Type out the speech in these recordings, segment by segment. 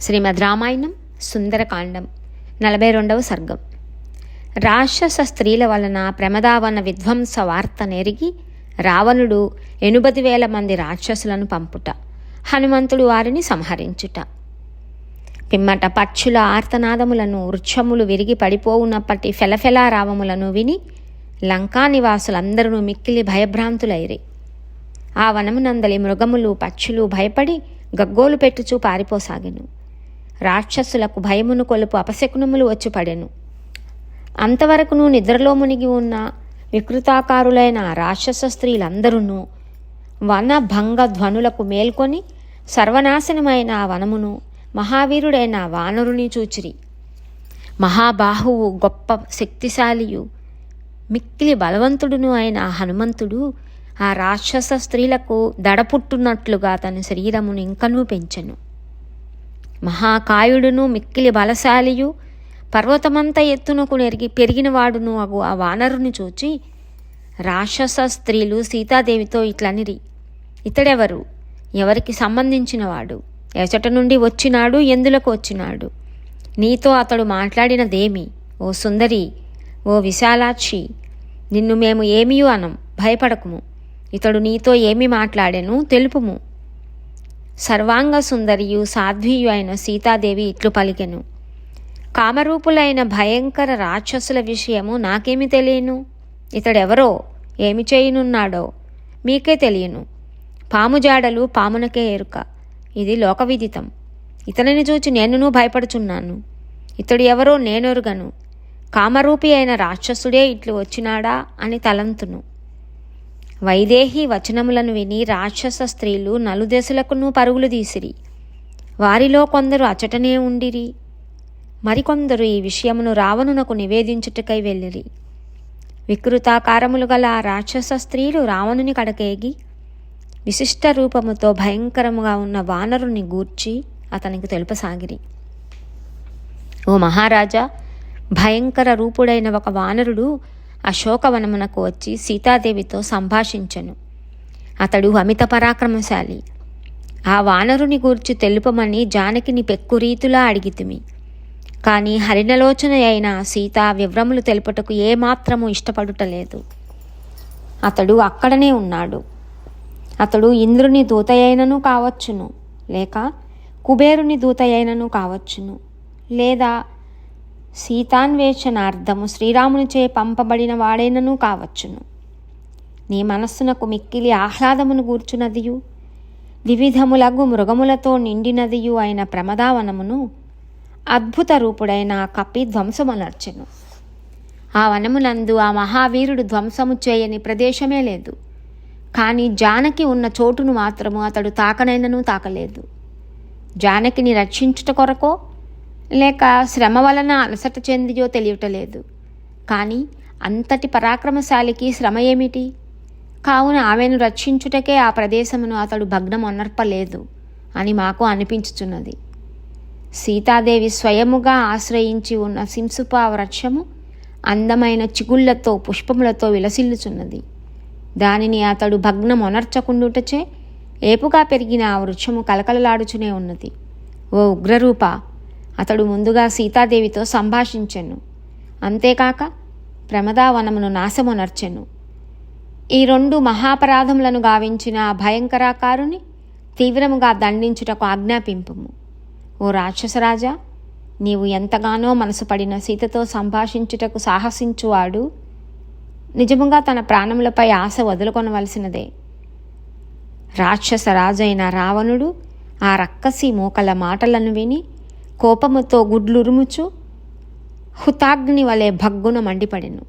శ్రీమద్ రామాయణం సుందరకాండం నలభై రెండవ సర్గం. రాక్షస స్త్రీల వలన ప్రమదావన విధ్వంస వార్త నెరిగి రావణుడు ఎనుబది వేల మంది రాక్షసులను పంపుట హనుమంతుడు వారిని సంహరించుట. పిమ్మట పక్షుల ఆర్తనాదములను వృక్షములు విరిగి పడిపోవునప్పటి ఫెలఫెలా రావములను విని లంకా నివాసులందరూ మిక్కిలి భయభ్రాంతులైరి. ఆ వనమునందలి మృగములు పక్షులు భయపడి గగ్గోలు పెట్టుచూ పారిపోసాగెను. రాక్షసులకు భయమును కొలుపు అపశకునములు వచ్చి పడెను అంతవరకును నిద్రలో మునిగి ఉన్న వికృతాకారులైన రాక్షస స్త్రీలందరూ వన భంగ ధ్వనులకు మేల్కొని సర్వనాశనమైన ఆ వనమును మహావీరుడైన వానరుని చూచిరి. మహాబాహువు గొప్ప శక్తిశాలియు మిక్కిలి బలవంతుడును అయిన హనుమంతుడు ఆ రాక్షస స్త్రీలకు దడపుట్టున్నట్లుగా తన శరీరమును ఇంకనూ పెంచెను. మహాకాయుడును మిక్కిలి బలశాలియు పర్వతమంత ఎత్తునకు నెరిగి పెరిగినవాడును అగు ఆ వానరుని చూచి రాక్షస స్త్రీలు సీతాదేవితో ఇట్లనిరి. ఇతడెవరు? ఎవరికి సంబంధించినవాడు? ఎచట నుండి వచ్చినాడు ఎందులకు వచ్చినాడు? నీతో అతడు మాట్లాడినదేమి? ఓ సుందరి ఓ విశాలాక్షి నిన్ను మేము ఏమీయూ అనం భయపడకుము. ఇతడు నీతో ఏమి మాట్లాడెను తెలుపుము. సర్వాంగ సుందరియు సాధ్వియు అయిన సీతాదేవి ఇట్లు పలికెను. కామరూపులైన భయంకర రాక్షసుల విషయము నాకేమి తెలియను? ఇతడెవరో? ఏమి చేయునున్నాడో? మీకే తెలియను. పాము జాడలు పామునకే ఎరుక. ఇది లోకవిదితం. ఇతనిని చూచి నేనునూ భయపడుచున్నాను. ఇతడు ఎవరో నేనొరుగను. కామరూపి అయిన రాక్షసుడే ఇట్లు వచ్చినాడా అని తలంతును. వైదేహి వచనములను విని రాక్షస స్త్రీలు నలుదెసలకును పరుగులు తీసిరి. వారిలో కొందరు అచటనే ఉండిరి. మరికొందరు ఈ విషయమును రావణునకు నివేదించుటకై వెళ్ళిరి. వికృతాకారములు గల రాక్షస స్త్రీలు రావణుని కడకేగి విశిష్ట రూపముతో భయంకరముగా ఉన్న వానరుని గూర్చి అతనికి తెలుపసాగిరి. ఓ మహారాజా భయంకర రూపుడైన ఒక వానరుడు అశోకవనమునకు వచ్చి సీతాదేవితో సంభాషించెను. అతడు అమిత పరాక్రమశాలి. ఆ వానరుని గూర్చి తెలుపమని జానకిని పెక్కురీతులా అడిగితిమి. కానీ హరిణలోచన అయిన సీత వివరములు తెలుపుటకు ఏమాత్రము ఇష్టపడుటలేదు. అతడు అక్కడనే ఉన్నాడు. అతడు ఇంద్రుని దూతయైనను కావచ్చును లేక కుబేరుని దూతయైనను కావచ్చును లేదా సీతాన్వేషణార్థము శ్రీరామునిచే పంపబడిన వాడైనను కావచ్చును. నీ మనస్సునకు మిక్కిలి ఆహ్లాదమును గూర్చునదియు. వివిధములగు మృగములతో నిండినదియు అయిన ప్రమదావనమును అద్భుత రూపుడైన కపి ధ్వంసమనర్చెను. ఆ వనమునందు ఆ మహావీరుడు ధ్వంసము చేయని ప్రదేశమే లేదు. కానీ జానకి ఉన్న చోటును మాత్రము అతడు తాకనైనను తాకలేదు. జానకిని రక్షించుట కొరకో లేక శ్రమ వలన అలసట చెందియో తెలియటలేదు. కానీ అంతటి పరాక్రమశాలికి శ్రమ ఏమిటి? కావున ఆమెను రక్షించుటకే ఆ ప్రదేశమును అతడు భగ్నం అనర్పలేదు అని మాకు అనిపించుచున్నది. సీతాదేవి స్వయముగా ఆశ్రయించి ఉన్న సింసుపా వృక్షము అందమైన చిగుళ్ళతో పుష్పములతో విలసిల్లుచున్నది. దానిని అతడు భగ్నం ఒనర్చకుండుటచే ఏపుగా పెరిగిన ఆ వృక్షము కలకలలాడుచునే ఉన్నది. ఓ ఉగ్రరూప అతడు ముందుగా సీతాదేవితో సంభాషించెను. అంతేకాక ప్రమదావనమును నాశమునర్చెను. ఈ రెండు మహాపరాధములను గావించిన ఆ భయంకరాకారుని తీవ్రముగా దండించుటకు ఆజ్ఞాపింపుము. ఓ రాక్షసరాజా నీవు ఎంతగానో మనసుపడిన సీతతో సంభాషించుటకు సాహసించువాడు నిజముగా తన ప్రాణములపై ఆశ వదులుకొనవలసినదే. రాక్షస రాజైన రావణుడు ఆ రక్కసి మూకల మాటలను విని కోపముతో గుడ్లురుముచు హుతాగ్ని వలె భగ్గున మండిపడెను.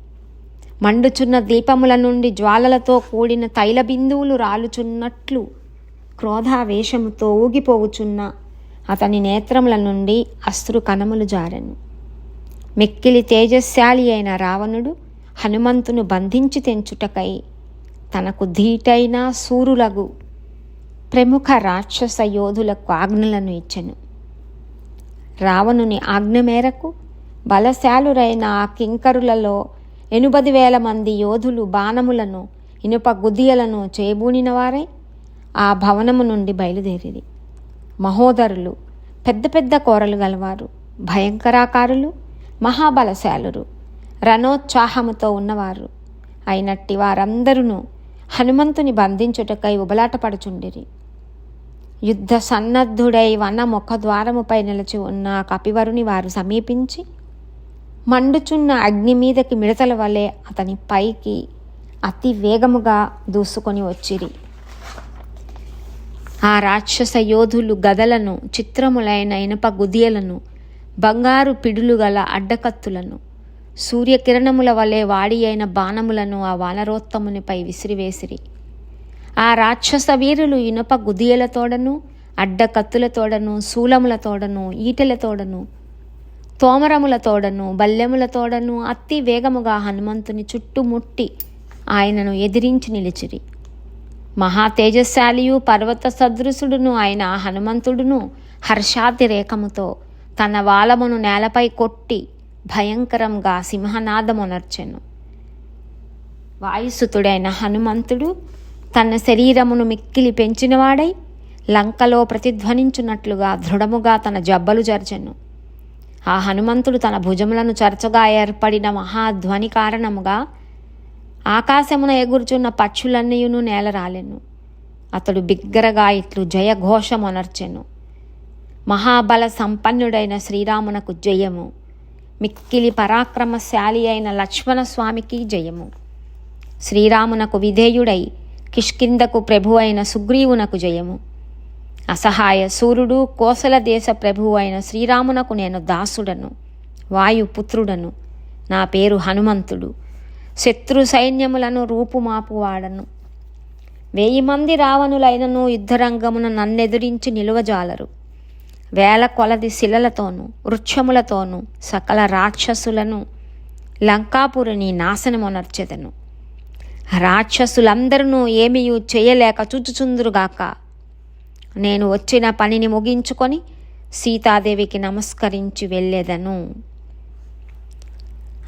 మండుచున్న దీపముల నుండి జ్వాలలతో కూడిన తైల బిందువులు రాలుచున్నట్లు క్రోధావేశముతో ఊగిపోవుచున్న అతని నేత్రముల నుండి అశ్రు కణములు జారెను. మిక్కిలి తేజశాలి అయిన రావణుడు హనుమంతును బంధించి తెంచుటకై తనకు ధీటైన సూరులగు ప్రముఖ రాక్షస యోధులకు ఆజ్ఞలను ఇచ్చెను. రావణుని ఆజ్ఞ మేరకు బలశాలురైన ఆ కింకరులలో ఎనుబది వేల మంది యోధులు బాణములను ఇనుప గుదియలను చేబూనినవారై ఆ భవనము నుండి బయలుదేరిరి. మహోదరులు పెద్ద పెద్ద కోరలు గలవారు భయంకరాకారులు మహాబలశాలురు రణోత్సాహముతో ఉన్నవారు. అయినట్టి వారందరూ హనుమంతుని బంధించుటకై ఉబలాటపడుచుండిరి. యుద్ధ సన్నద్ధుడై వన ముఖ ద్వారముపై నిలిచి ఉన్న కపివరుని వారు సమీపించి మండుచున్న అగ్ని మీదకి మిడతల వలె అతని పైకి అతి వేగముగా దూసుకొని వచ్చిరి. ఆ రాక్షస యోధులు గదలను చిత్రములైన ఇనప గుదియలను బంగారు పిడులు గల అడ్డకత్తులను సూర్యకిరణముల వలె వాడి అయిన బాణములను ఆ వానరోత్తమునిపై విసిరివేసిరి. ఆ రాక్షస వీరులు ఇనుప గుదియలతోడను అడ్డకత్తులతోడను శూలములతోడను ఈటెలతోడను తోమరములతోడను బల్లెములతోడను అతి వేగముగా హనుమంతుని చుట్టుముట్టి ఆయనను ఎదిరించి నిలిచిరి. మహా తేజశాలియు పర్వత సదృశుడును ఆయన హనుమంతుడును హర్షాతిరేకముతో తన వాలమును నేలపై కొట్టి భయంకరంగా సింహనాదమునర్చెను. వాయుసుతుడైన హనుమంతుడు తన శరీరమును మిక్కిలి పెంచినవాడై లంకలో ప్రతిధ్వనించున్నట్లుగా దృఢముగా తన జబ్బలు జర్చెను. ఆ హనుమంతుడు తన భుజములను చరచగా ఏర్పడిన మహాధ్వని కారణముగా ఆకాశమున ఎగురుచున్న పక్షులన్నీయును నేల రాలెను అతడు బిగ్గరగా ఇట్లు జయఘోషమొనర్చెను. మహాబల సంపన్నుడైన శ్రీరామునకు జయము. మిక్కిలి పరాక్రమశాలి అయిన లక్ష్మణ స్వామికి జయము. శ్రీరామునకు విధేయుడై కిష్కిందకు ప్రభు అయిన సుగ్రీవునకు జయము. అసహాయ సూర్యుడు కోసల దేశ ప్రభువు అయిన శ్రీరామునకు నేను దాసుడను. వాయుపుత్రుడను. నా పేరు హనుమంతుడు. శత్రు సైన్యములను రూపుమాపువాడను. వెయ్యి మంది రావణులైనను యుద్ధరంగమున నన్నెదురించి నిలువజాలరు. వేల కొలది శిలలతోనూ వృక్షములతోనూ సకల రాక్షసులను లంకాపురిని నాశనమునర్చెదను. రాక్షసులందరూ ఏమీ చేయలేక చూచుచుందురుగాక. నేను వచ్చిన పనిని ముగించుకొని సీతాదేవికి నమస్కరించి వెళ్ళేదను.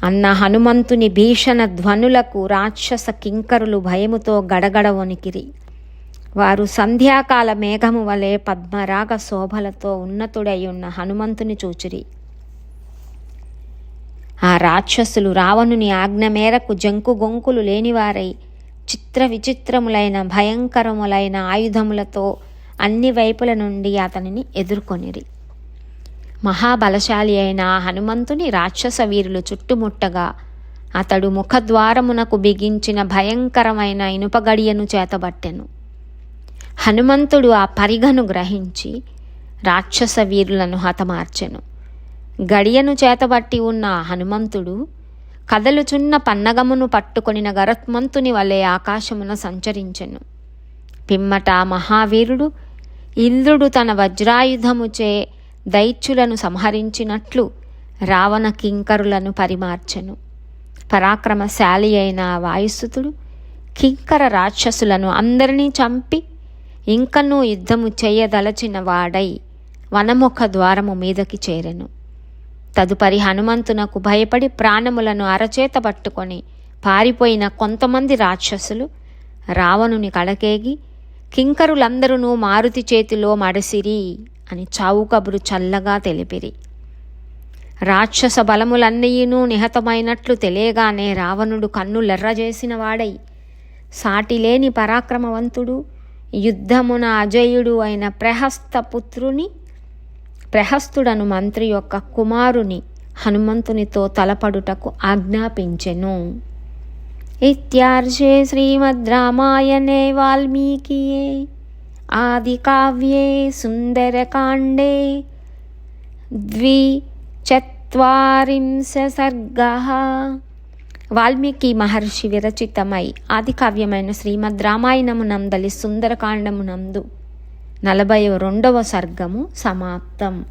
అన్న హనుమంతుని భీషణ ధ్వనులకు రాక్షస కింకరులు భయముతో గడగడ వణికిరి. వారు సంధ్యాకాల మేఘము వలె పద్మరాగ శోభలతో ఉన్నతుడై ఉన్న హనుమంతుని చూచిరి. ఆ రాక్షసులు రావణుని ఆజ్ఞ మేరకు జంకు గొంకులు లేనివారై చిత్ర విచిత్రములైన భయంకరములైన ఆయుధములతో అన్ని వైపుల నుండి అతనిని ఎదుర్కొనిరి. మహాబలశాలి అయిన ఆ హనుమంతుని రాక్షస వీరులు చుట్టుముట్టగా అతడు ముఖద్వారమునకు బిగించిన భయంకరమైన ఇనుపగడియను చేతబట్టెను. హనుమంతుడు ఆ పరిగను గ్రహించి రాక్షస వీరులను హతమార్చెను. గడియను చేతబట్టి ఉన్న హనుమంతుడు కదలుచున్న పన్నగమును పట్టుకొనిన గరత్మంతుని వలె ఆకాశమున సంచరించెను. పిమ్మట మహావీరుడు ఇంద్రుడు తన వజ్రాయుధముచే దైత్యులను సంహరించినట్లు రావణ కింకరులను పరిమార్చెను. పరాక్రమశాలి అయిన వాయుసుతుడు కింకర రాక్షసులను అందరినీ చంపి ఇంకనూ యుద్ధము చేయదలచిన వాడై వనముఖ ద్వారము మీదకి చేరెను. తదుపరి హనుమంతునకు భయపడి ప్రాణములను అరచేత పట్టుకొని పారిపోయిన కొంతమంది రాక్షసులు రావణుని కడకేగి కింకరులందరూ మారుతి చేతిలో మడసిరి అని చావు కబురు చల్లగా తెలిపిరి. రాక్షస బలములన్నీయును నిహతమైనట్లు తెలియగానే రావణుడు కన్నులెర్రజేసిన వాడై సాటిలేని పరాక్రమవంతుడు యుద్ధమున అజయుడు అయిన ప్రహస్త పుత్రుని ప్రహస్తుడను మంత్రి యొక్క కుమారుని హనుమంతునితో తలపడుటకు ఆజ్ఞాపించెను. ఇత్యార్షే శ్రీమద్ రామాయణే వాల్మీకియే. ఆది కావ్యే సుందరకాండే. ద్విచత్వారింశ సర్గ వాల్మీకి మహర్షి విరచితమై ఆది కావ్యమైన శ్రీమద్ రామాయణమునందలి సుందరకాండమునందు నలభై రెండవ సర్గము సమాప్తం.